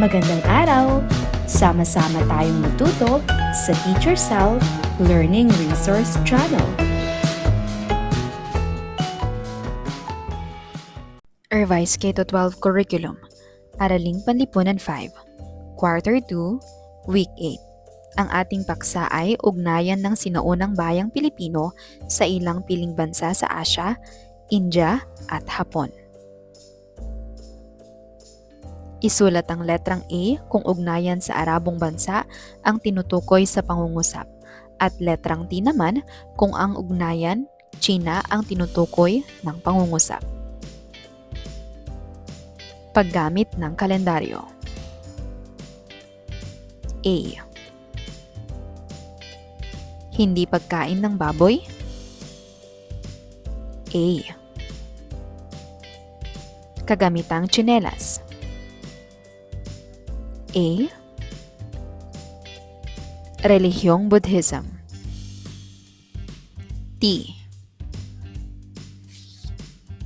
Magandang araw! Sama-sama tayong matuto sa Teacher Sal Learning Resource Channel. Revised K-12 Curriculum, Araling Panlipunan 5, Quarter 2, Week 8. Ang ating paksa ay ugnayan ng sinaunang bayang Pilipino sa ilang piling bansa sa Asya, India at Hapon. Isulat ang letrang A kung ugnayan sa Arabong bansa ang tinutukoy sa pangungusap at letrang T naman kung ang ugnayan China ang tinutukoy ng pangungusap. Paggamit ng kalendaryo A. Hindi pagkain ng baboy A. Kagamitang tsinelas A. Relihiyong Buddhism T.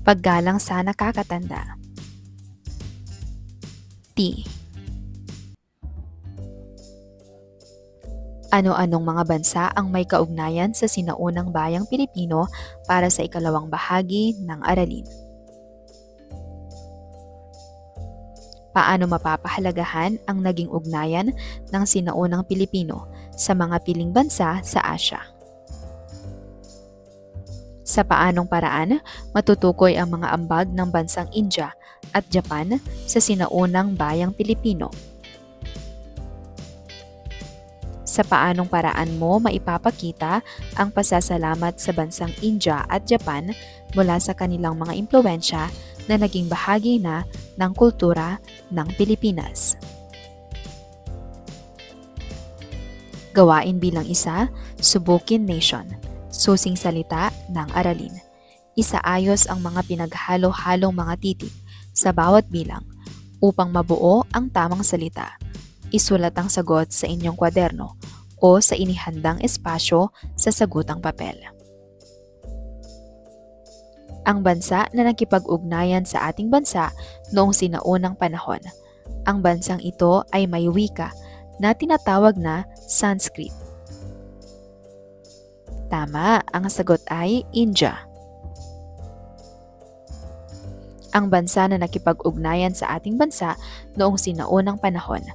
Paggalang sa nakakatanda T. Ano-anong mga bansa ang may kaugnayan sa sinaunang bayang Pilipino para sa ikalawang bahagi ng aralin? Paano mapapahalagahan ang naging ugnayan ng sinaunang Pilipino sa mga piling bansa sa Asya? Sa paanong paraan matutukoy ang mga ambag ng bansang India at Japan sa sinaunang bayang Pilipino? Sa paanong paraan mo maipapakita ang pasasalamat sa bansang India at Japan mula sa kanilang mga impluensya na naging bahagi na ng kultura ng Pilipinas? Gawain bilang isa, Subukin Nation, susing salita ng aralin. Isaayos ang mga pinaghalo-halong mga titik sa bawat bilang upang mabuo ang tamang salita. Isulat ang sagot sa inyong kwaderno o sa inihandang espasyo sa sagutang papel. Ang bansa na nakipag-ugnayan sa ating bansa noong sinaunang panahon. Ang bansang ito ay may wika na tinatawag na Sanskrit. Tama, ang sagot ay India. Ang bansa na nakipag-ugnayan sa ating bansa noong sinaunang panahon.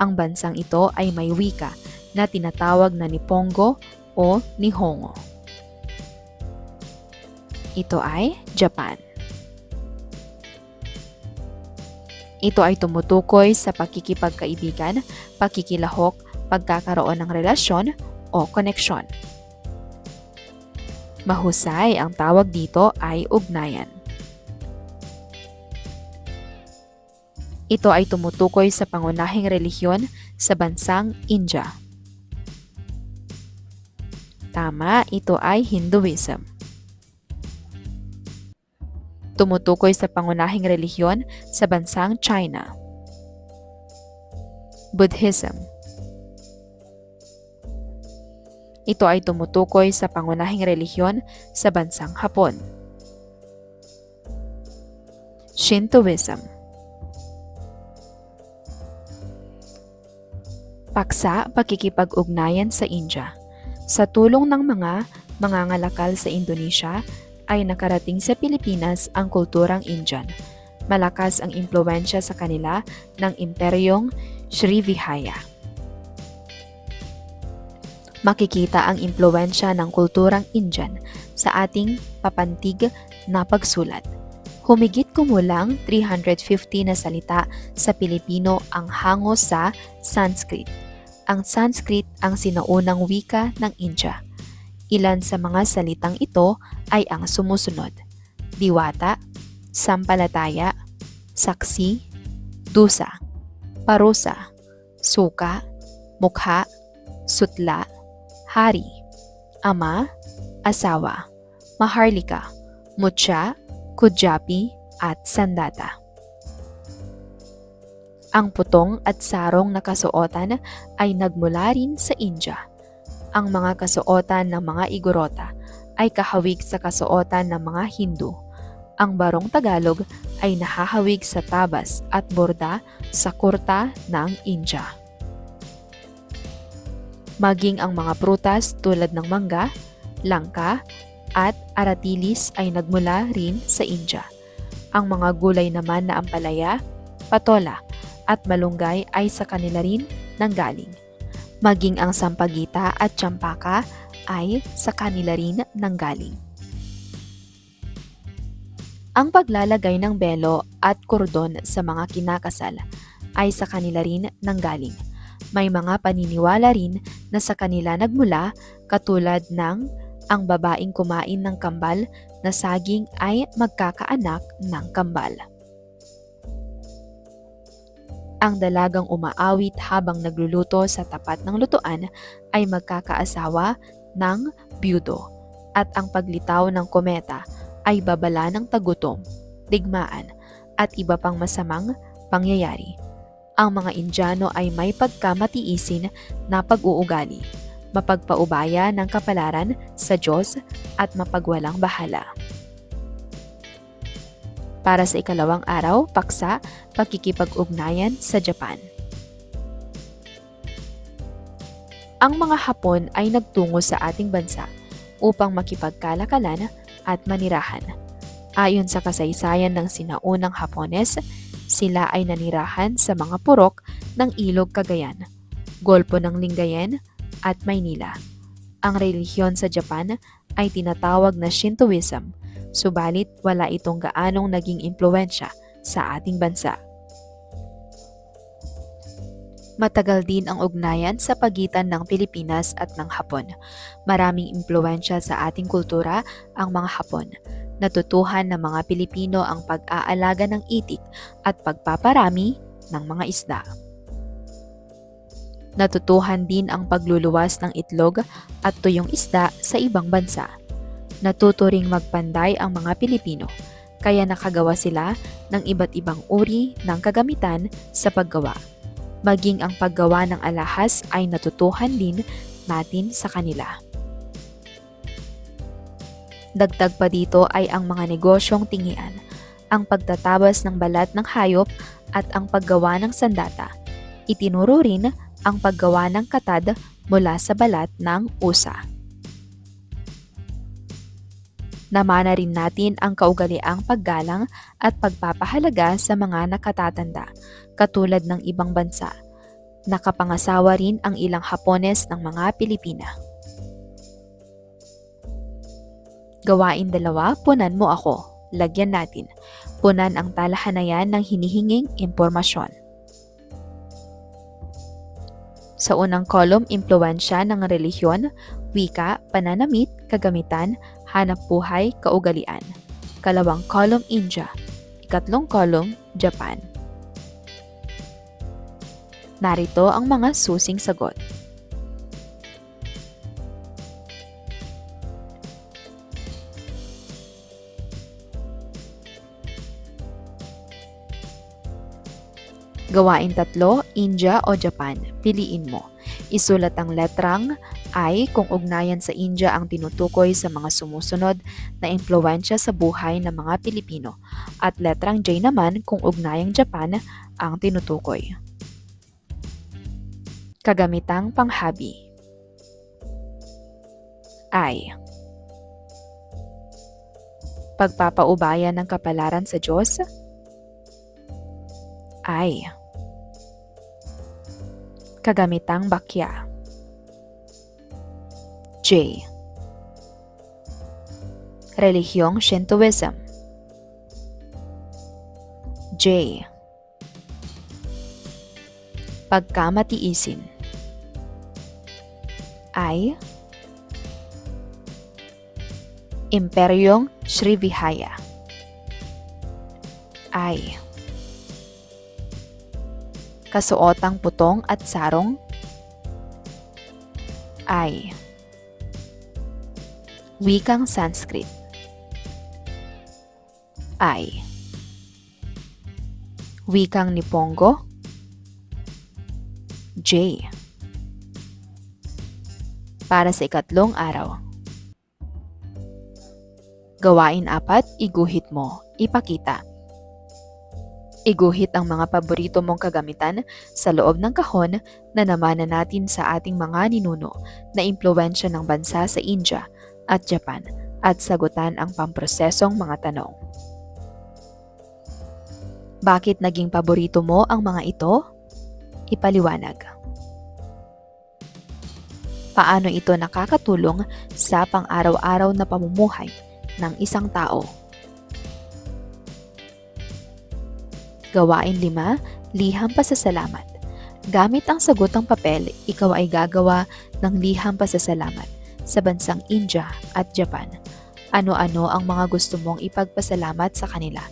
Ang bansang ito ay may wika na tinatawag na Nipongo o Nihongo. Ito ay Japan. Ito ay tumutukoy sa pakikipagkaibigan, pakikilahok, pagkakaroon ng relasyon o koneksyon. Mahusay ang tawag dito ay ugnayan. Ito ay tumutukoy sa pangunahing relihiyon sa bansang India. Tama, ito ay Hinduism. Tumutukoy sa pangunahing relihiyon sa bansang China. Buddhism. Ito ay tumutukoy sa pangunahing relihiyon sa bansang Hapon. Shintoism. Paksa pakikipag-ugnayan sa India. Sa tulong ng mga mangangalakal sa Indonesia, ay nakarating sa Pilipinas ang kulturang Indian. Malakas ang impluensya sa kanila ng imperyong Srivijaya. Makikita ang impluensya ng kulturang Indian sa ating papantig na pagsulat. Humigit kumulang 350 na salita sa Pilipino ang hango sa Sanskrit. Ang Sanskrit ang sinaunang wika ng India. Ilan sa mga salitang ito ay ang sumusunod. Diwata, sampalataya, saksi, dusa, parusa, suka, mukha, sutla, hari, ama, asawa, maharlika, mutya, kudyapi, at sandata. Ang putong at sarong na kasuotan ay nagmula rin sa India. Ang mga kasuotan ng mga Igorota ay kahawig sa kasuotan ng mga Hindu. Ang barong Tagalog ay nahahawig sa tabas at borda sa kurta ng India. Maging ang mga prutas tulad ng mangga, langka, at aratilis ay nagmula rin sa India. Ang mga gulay naman na ampalaya, patola, at malunggay ay sa kanila rin nanggaling. Maging ang sampagita at tsampaka ay sa kanila rin nanggaling. Ang paglalagay ng belo at kordon sa mga kinakasal ay sa kanila rin nanggaling. May mga paniniwala rin na sa kanila nagmula katulad ng ang babaeng kumain ng kambal na saging ay magkakaanak ng kambal. Ang dalagang umaawit habang nagluluto sa tapat ng lutuan ay magkakaasawa ng byudo at ang paglitaw ng kometa ay babala ng tagutom, digmaan at iba pang masamang pangyayari. Ang mga Indiano ay may pagkamatiisin na pag-uugali, mapagpaubaya ng kapalaran sa Diyos at mapagwalang bahala. Para sa ikalawang araw, paksa, pagkikipag-ugnayan sa Japan. Ang mga Hapon ay nagtungo sa ating bansa upang makipagkalakalan at manirahan. Ayon sa kasaysayan ng sinaunang Hapones, sila ay nanirahan sa mga purok ng Ilog Cagayan, Golpo ng Lingayen at Maynila. Ang relihiyon sa Japan ay tinatawag na Shintoism, subalit wala itong gaanong naging impluensya sa ating bansa. Matagal din ang ugnayan sa pagitan ng Pilipinas at ng Hapon. Maraming impluensya sa ating kultura ang mga Hapon. Natutuhan ng mga Pilipino ang pag-aalaga ng itik at pagpaparami ng mga isda. Natutuhan din ang pagluluwas ng itlog at tuyong isda sa ibang bansa. Natuto ring magpanday ang mga Pilipino, kaya nakagawa sila ng iba't ibang uri ng kagamitan sa paggawa. Maging ang paggawa ng alahas ay natutuhan din natin sa kanila. Dagdag pa dito ay ang mga negosyong tingian, ang pagtatabas ng balat ng hayop at ang paggawa ng sandata. Itinuro rin ang paggawa ng katad mula sa balat ng usa. Namana rin natin ang kaugaliang paggalang at pagpapahalaga sa mga nakatatanda, katulad ng ibang bansa. Nakapangasawa rin ang ilang Hapones ng mga Pilipina. Gawain dalawa, punan mo ako. Lagyan natin. Punan ang talahanayan ng hinihinging impormasyon. Sa unang kolum, impluensya ng relihiyon, wika, pananamit, kagamitan, hanap buhay, kaugalian. Kalawang kolum, India. Ikatlong kolum, Japan. Narito ang mga susing sagot. Gawain tatlo, India o Japan. Piliin mo. Isulat ang letrang I kung ugnayan sa India ang tinutukoy sa mga sumusunod na impluensya sa buhay ng mga Pilipino at letrang J naman kung ugnayang Japan ang tinutukoy. Kagamitang panghabi I. Pagpapaubaya ng kapalaran sa Diyos I kagamitang bakya. J. Relihiyong Shintoism. J. Pagkamatiisin. I. Imperyong Srivijaya. I kasuotang putong at sarong? Ay. Wikang Sanskrit. Ay. Wikang Nipongo. J. Para sa ikatlong araw. Gawain apat, iguhit mo, ipakita. Iguhit ang mga paborito mong kagamitan sa loob ng kahon na namana natin sa ating mga ninuno na impluensya ng bansa sa India at Japan at sagutan ang pamprosesong mga tanong. Bakit naging paborito mo ang mga ito? Ipaliwanag. Paano ito nakakatulong sa pang-araw-araw na pamumuhay ng isang tao? Gawain 5, liham pasasalamat. Gamit ang sagotang papel, ikaw ay gagawa ng liham pasasalamat sa bansang India at Japan. Ano-ano ang mga gusto mong ipagpasalamat sa kanila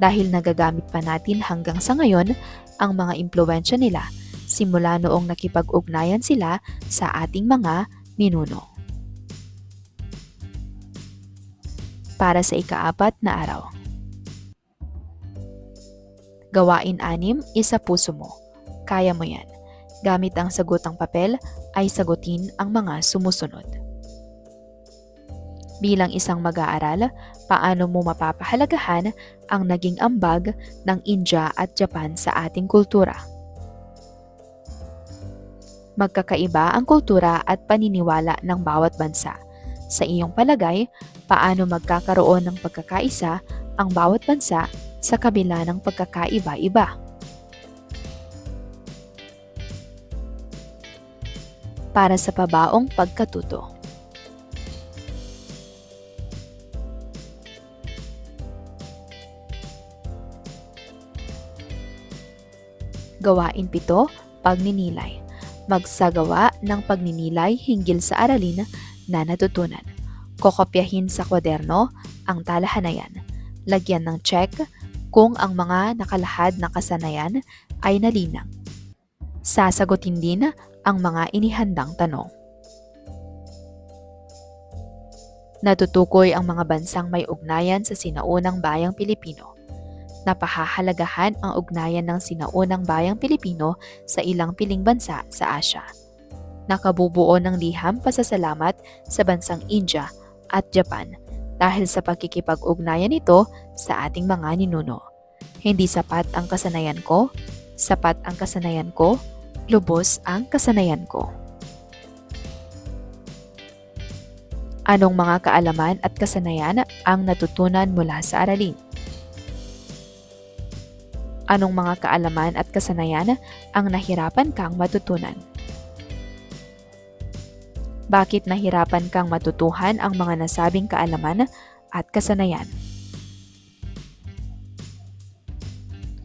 dahil nagagamit pa natin hanggang sa ngayon ang mga impluensya nila simula noong nakipag-ugnayan sila sa ating mga ninuno. Para sa ikaapat na araw. Gawain anim, isa puso mo. Kaya mo yan. Gamit ang sagotang papel ay sagutin ang mga sumusunod. Bilang isang mag-aaral, paano mo mapapahalagahan ang naging ambag ng India at Japan sa ating kultura? Magkakaiba ang kultura at paniniwala ng bawat bansa. Sa iyong palagay, paano magkakaroon ng pagkakaisa ang bawat bansa sa kabila ng pagkakaiba-iba? Para sa pabaong pagkatuto. Gawain pito, pagninilay. Magsagawa ng pagninilay hinggil sa aralin na natutunan. Kokopyahin sa kwaderno ang talahanayan. Lagyan ng check kung ang mga nakalahad na kasanayan ay nalinang. Sasagutin din ang mga inihandang tanong. Natutukoy ang mga bansang may ugnayan sa sinaunang bayang Pilipino napahahalagahan ang ugnayan ng sinaunang bayang Pilipino sa ilang piling bansa sa Asya. Nakabubuo ng liham pasasalamat sa bansang India at Japan dahil sa pagkikipag-ugnayan nito sa ating mga ninuno. Hindi sapat ang kasanayan ko, sapat ang kasanayan ko, lubos ang kasanayan ko. Anong mga kaalaman at kasanayan ang natutunan mula sa aralin? Anong mga kaalaman at kasanayan ang nahirapan kang matutunan? Bakit nahirapan kang matutuhan ang mga nasabing kaalaman at kasanayan?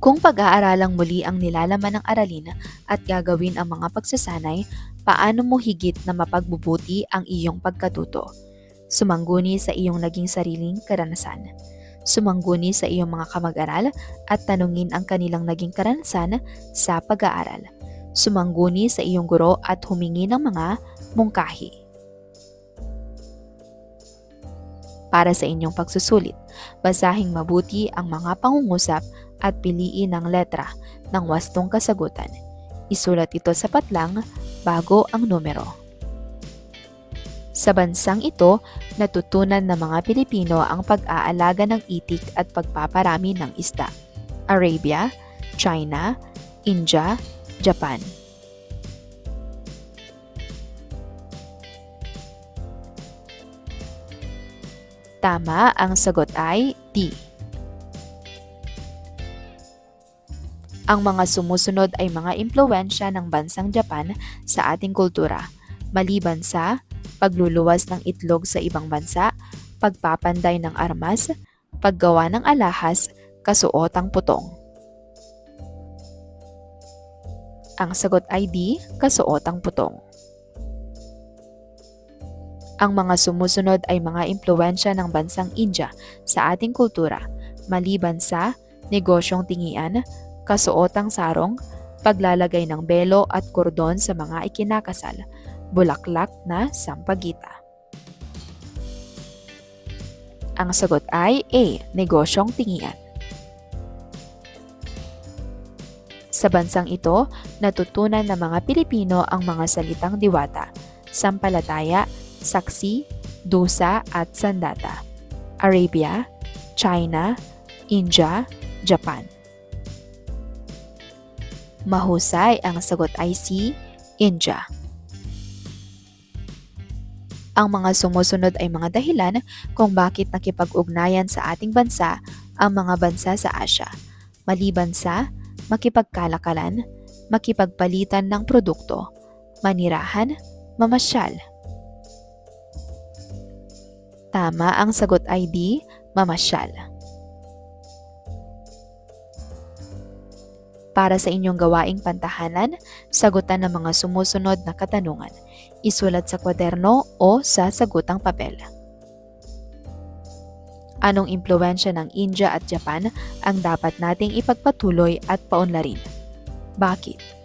Kung pag-aaralang muli ang nilalaman ng aralin at gagawin ang mga pagsasanay, paano mo higit na mapagbubuti ang iyong pagkatuto? Sumangguni sa iyong naging sariling karanasan sumangguni sa iyong mga kamag-aral at tanungin ang kanilang naging karanasan sa pag-aaral. Sumangguni sa iyong guro at humingi ng mga mungkahi. Para sa inyong pagsusulit, basahing mabuti ang mga pangungusap at piliin ang letra ng wastong kasagutan. Isulat ito sa patlang bago ang numero. Sa bansang ito, natutunan ng mga Pilipino ang pag-aalaga ng itik at pagpaparami ng isda. Arabia, China, India, Japan. Tama, ang sagot ay D. Ang mga sumusunod ay mga impluensya ng bansang Japan sa ating kultura, maliban sa pagluluwas ng itlog sa ibang bansa, pagpapanday ng armas, paggawa ng alahas, kasuotang putong. Ang sagot ay D, kasuotang putong. Ang mga sumusunod ay mga impluensya ng bansang India sa ating kultura, maliban sa negosyong tingian, kasuotang sarong, paglalagay ng belo at kordon sa mga ikinakasal, bulaklak na sampagita. Ang sagot ay A. Negosyong tingian. Sa bansang ito, natutunan ng mga Pilipino ang mga salitang diwata, sampalataya, saksi, dusa at sandata. Arabia, China, India, Japan. Mahusay ang sagot ay si India. Ang mga sumusunod ay mga dahilan kung bakit nakipag-ugnayan sa ating bansa ang mga bansa sa Asya. Maliban sa makipagkalakalan, makipagpalitan ng produkto, manirahan, mamasyal. Tama ang sagot ay D, mamasyal. Para sa inyong gawaing pantahanan, sagutan ng mga sumusunod na katanungan. Isulat sa kwaderno o sa sagutang papel. Anong impluensya ng India at Japan ang dapat nating ipagpatuloy at paunlarin? Bakit?